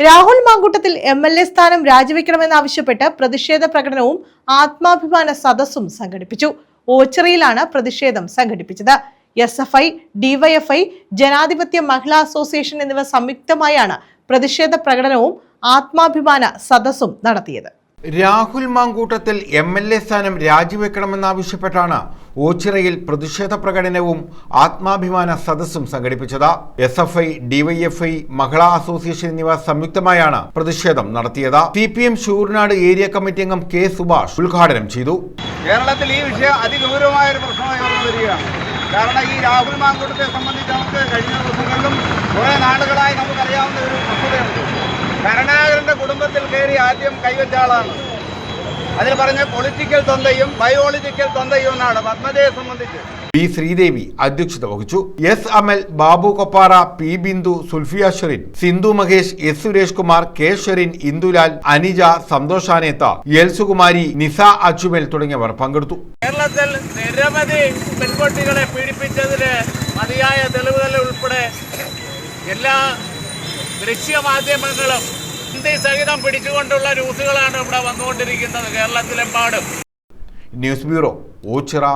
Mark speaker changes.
Speaker 1: Rahul Mamkootathil M L A സ്ഥാനം രാജിവെക്കണമെന്നാവശ്യപ്പെട്ട് പ്രതിഷേധ പ്രകടനവും ആത്മാഭിമാന സദസ്സും സംഘടിപ്പിച്ചു. ഓച്ചിറയിലാണ് പ്രതിഷേധം സംഘടിപ്പിച്ചത്. എസ് എഫ് ഐ ഡിവൈഎഫ്ഐ ജനാധിപത്യ മഹിളാ അസോസിയേഷൻ എന്നിവ സംയുക്തമായാണ് പ്രതിഷേധ പ്രകടനവും ആത്മാഭിമാന സദസ്സും നടത്തിയത്.
Speaker 2: Rahul Mamkootathil M L A സ്ഥാനം രാജിവെക്കണമെന്നാവശ്യപ്പെട്ടാണ് ഓച്ചിറയിൽ പ്രതിഷേധ പ്രകടനവും ആത്മാഭിമാന സദസ്സും സംഘടിപ്പിച്ചത്. S F I DYFI Mahila association എന്നിവ സംയുക്തമായാണ് പ്രതിഷേധം നടത്തിയത്. C P M Shoornad area committee അംഗം കെ സുഭാഷ് ഉദ്ഘാടനം ചെയ്തു.
Speaker 3: കേരളത്തിൽ ഈ വിഷയം അതിഗൗരവമായ ഒരു പ്രശ്നമായി വരികയാണ്. കാരണം ഈ രാഹുൽ മാങ്കൂട്ടത്തെ സംബന്ധിച്ച് നമുക്ക് കഴിഞ്ഞ ദിവസങ്ങളിലും കുറേ നാളുകളായി നമുക്കറിയാവുന്ന ഒരു കയറി ആദ്യം കൈവച്ച ആളാണ്. അതിൽ പറഞ്ഞ പൊളിറ്റിക്കൽ തൊന്തയും ബയോളജിക്കൽ തൊന്തയും എന്നാണ് പത്മജയെ സംബന്ധിച്ച്.
Speaker 2: പി ശ്രീദേവി അധ്യക്ഷത വഹിച്ചു. S Amal Babu Koppara P Bindu Sulfiya Sherin Sindhu Mahesh S Suresh Kumar K Sherin Indulal Anija Santhosh Anetha L Sukumari Nisa Achumal തുടങ്ങിയവർ പങ്കെടുത്തു.
Speaker 4: കേരളത്തിൽ നിരവധി പെൺകുട്ടികളെ പീഡിപ്പിച്ചതിന് മതിയായ തെളിവുകൾ ഉൾപ്പെടെ എല്ലാ ദൃശ്യമാധ്യമങ്ങളും ഹിന്ദി സഹിതം പിടിച്ചുകൊണ്ടുള്ള ന്യൂസുകളാണ് ഇവിടെ വന്നുകൊണ്ടിരിക്കുന്നത് കേരളത്തിലെമ്പാടും.
Speaker 2: News bureau Ochira